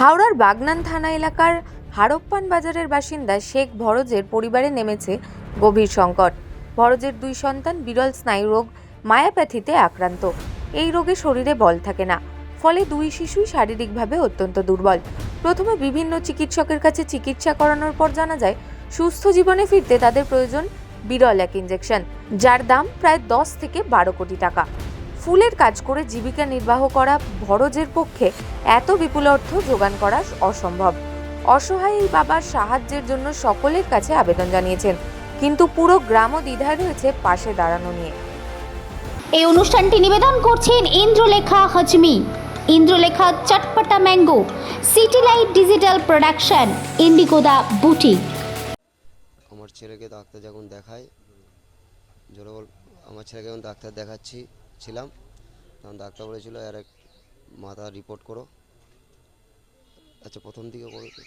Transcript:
হাওড়ার বাগনান থানা এলাকার হারপ্পান বাজারের বাসিন্দা শেখ ভরজের পরিবারে নেমেছে গভীর সংকট। ভরজের দুই সন্তান বিরল স্নায়ু রোগ, মায়াপ্যাথিতে আক্রান্ত। এই রোগে শরীরে বল থাকে না, ফলে দুই শিশুই শারীরিকভাবে অত্যন্ত দুর্বল। প্রথমে বিভিন্ন চিকিৎসকের কাছে চিকিৎসা করানোর পর জানা যায়, সুস্থ জীবনে ফিরতে তাদের প্রয়োজন বিরল এক ইঞ্জেকশন যার দাম প্রায় দশ থেকে বারো কোটি টাকা। ফুলের কাজ করে জীবিকা নির্বাহ করা ভরজের পক্ষে এত বিপুল অর্থ যোগান করা অসম্ভব। অসহায় এই বাবার সাহায্যের জন্য সকলের কাছে আবেদন জানিয়েছেন কিন্তু পুরো গ্রামও দ্বিধায় রয়েছে পাশে দাঁড়ানো নিয়ে। এই অনুষ্ঠানটি নিবেদন করছেন Indralekha হজমি। Indralekha চটপটা mango city light digital production ইন্ডিগোদা boutique. আমার ছেলেকে ডাক্তার যখন দেখায় জোরে বল আমার ছেলেকে যখন ডাক্তার দেখাচ্ছি ছিলাম তখন ডাক্তার বলেছিল এর এক মাথা রিপোর্ট করো আচ্ছা প্রথম দিকে করো তো।